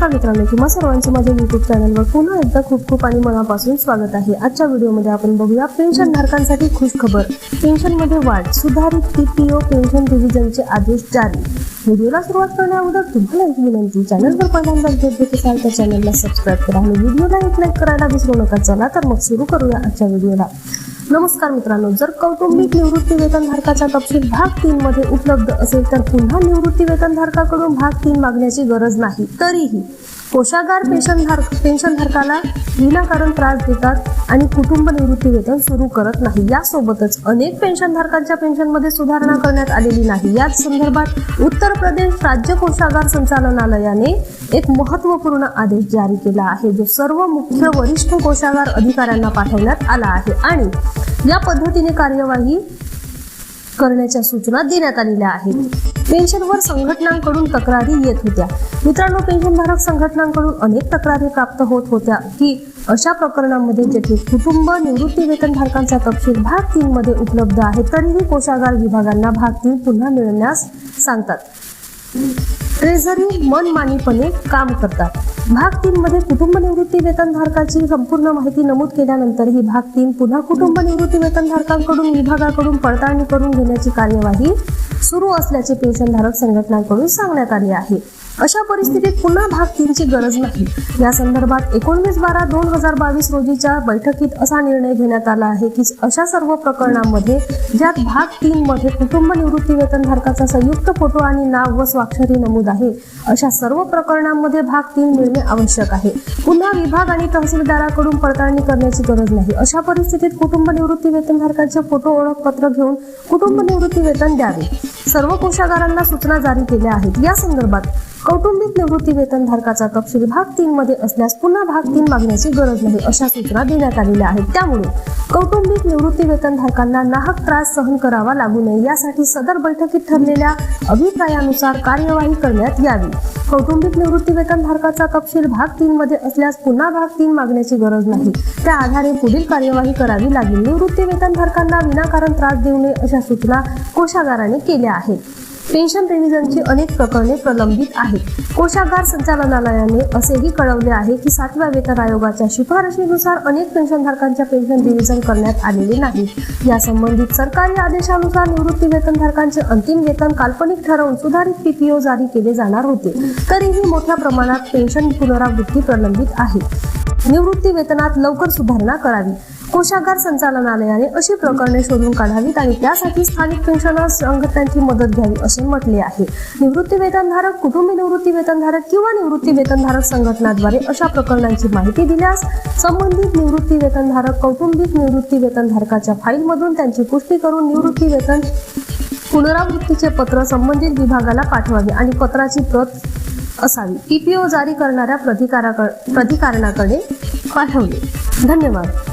नमस्कार मित्रांनो किंवा सर्वांचे माझ्या युट्यूब चॅनलवर पुन्हा एकदा खूप खूप आणि मनापासून स्वागत आहे. आजच्या व्हिडिओमध्ये आपण बघूया पेन्शन धारकांसाठी खुश खबर पेन्शनमध्ये वाढ सुधारित पीपीओ पेन्शन डिव्हिजनचे आदेश जारी. व्हिडिओला सुरुवात करण्या अगोदर तुम्हाला एक विनंती चॅनलवर पहिल्यांदा भेट देत असाल तर चॅनलला सबस्क्राईब करा आणि व्हिडिओला एक लाईक करायला विसरू नका. चला तर मग सुरू करूया आजच्या व्हिडिओला. नमस्कार मित्रांनो जर कौटुंबिक निवृत्ती वेतनधारकाचा तपशील भाग तीन मध्ये उपलब्ध असेल तर पुन्हा निवृत्ती वेतनधारकाकडून भाग तीन मागण्याची गरज नाही. तरीही कोशागार पेन्शनधारक पेन्शनधारकाला विनाकारण त्रास देतात आणि कुटुंब निवृत्ती वेतन सुरू करत नाही. यासोबतच अनेक पेन्शनधारकांच्या पेन्शनमध्ये सुधारणा करण्यात आलेली नाही. याच संदर्भात उत्तर प्रदेश राज्य कोशागार संचालनालयाने एक महत्त्वपूर्ण आदेश जारी केला आहे जो सर्व मुख्य वरिष्ठ कोशागार अधिकाऱ्यांना पाठवण्यात आला आहे आणि या पद्धतीने कार्यवाही करण्याच्या सूचना देण्यात आलेल्या आहेत. पेन्शनवर संघटनांकडून तक्रारी येत होत्या. मित्रांनो पेन्शनधारक संघटनांकडून अनेक तक्रारी प्राप्त होत होत्या की अशा प्रकरणांमध्ये जेथे कुटुंब निवृत्ती वेतनधारकांचा तपशील भाग तीन मध्ये उपलब्ध आहे तरीही कोशागार विभागांना भाग तीन पुन्हा मिळण्यास सांगतात. ट्रेझरी मनमानीपणे काम करतात. भाग तीन मध्ये कुटुंब निवृत्ती वेतनधारकाची संपूर्ण माहिती नमूद केल्यानंतरही भाग तीन पुन्हा कुटुंब निवृत्ती वेतनधारकांकडून विभागाकडून पडताळणी करून घेण्याची कार्यवाही सुरू असल्याचे पेन्शनधारक संघटनांकडून सांगण्यात आले आहे. अशा परिस्थितीत पुन्हा भाग तीनची गरज नाही. या संदर्भात एकोणवीस बारा दोन हजार बावीस रोजीच्या बैठकीत असा निर्णय घेण्यात आला आहे की अशा सर्व प्रकरणांमध्ये ज्यात भाग तीन मध्ये कुटुंब निवृत्ती वेतनधारकाचा संयुक्त फोटो आणि नाव व स्वाक्षरी नमूद आहे अशा सर्व प्रकरणांमध्ये भाग तीन मिळणे आवश्यक आहे. पुन्हा विभाग आणि तहसीलदाराकडून पडताळणी करण्याची गरज नाही. अशा परिस्थितीत कुटुंब निवृत्ती वेतनधारकाचे फोटो ओळखपत्र घेऊन कुटुंब निवृत्ती वेतन द्यावे. सर्व कोषागारांना सूचना जारी केल्या आहेत. या संदर्भात कौटुंबिक निवृत्ती वेतनधारकाचा तपशील भाग तीन मध्ये असल्यास पुन्हा भाग तीन मागण्याची गरज नाही अशा सूचना देण्यात आलेल्या आहेत. त्यामुळे कौटुंबिक निवृत्ती वेतनधारकांना नाहक त्रास सहन करावा लागू नये यासाठी सदर बैठकीत ठरलेल्या अभिप्रायानुसार कार्यवाही करण्यात यावी. कौटुंबिक निवृत्ती वेतनधारकाचा तपशील भाग तीन मध्ये असल्यास पुन्हा भाग तीन मागण्याची गरज नाही. त्या आधारे पुढील कार्यवाही करावी लागेल. निवृत्ती वेतनधारकांना विनाकारण त्रास देऊ नये अशा सूचना कोषागाराने केल्या आहेत. पेन्शन रिव्हिजनची अनेक प्रकरणे प्रलंबित आहेत. कोषागार संचालनालयाने असेही कळवले आहे की सातव्या वेतन आयोगाच्या शिफारशीनुसार अनेक पेन्शनधारकांच्या पेन्शन रिव्हिजन करण्यात आलेले नाही. या संबंधित सरकारी आदेशानुसार निवृत्ती वेतनधारकांचे अंतिम वेतन काल्पनिक ठरवून सुधारित पीपीओ जारी केले जाणार होते. तरीही मोठ्या प्रमाणात पेन्शन पुनरावृत्ती प्रलंबित आहे. निवृत्ती वेतनात लवकर सुधारणा करावी. कोषागार संचालनालयाने अशी प्रकरणे शोधून काढावीत आणि त्यासाठी स्थानिक पेन्शनर संघटनांची मदत घ्यावी असे म्हटले आहे. निवृत्ती वेतनधारक कुटुंबी निवृत्ती वेतनधारक किंवा निवृत्ती वेतनधारक संघटनाद्वारे अशा प्रकरणांची माहिती दिल्यास संबंधित निवृत्ती वेतनधारक कौटुंबिक निवृत्ती वेतनधारकाच्या फाईलमधून त्यांची पुष्टी करून निवृत्ती वेतन पुनरावृत्तीचे पत्र संबंधित विभागाला पाठवावे आणि पत्राची प्रत असावी. पीपीओ जारी करणाऱ्या प्राधिकाराकडे पाठवले. धन्यवाद.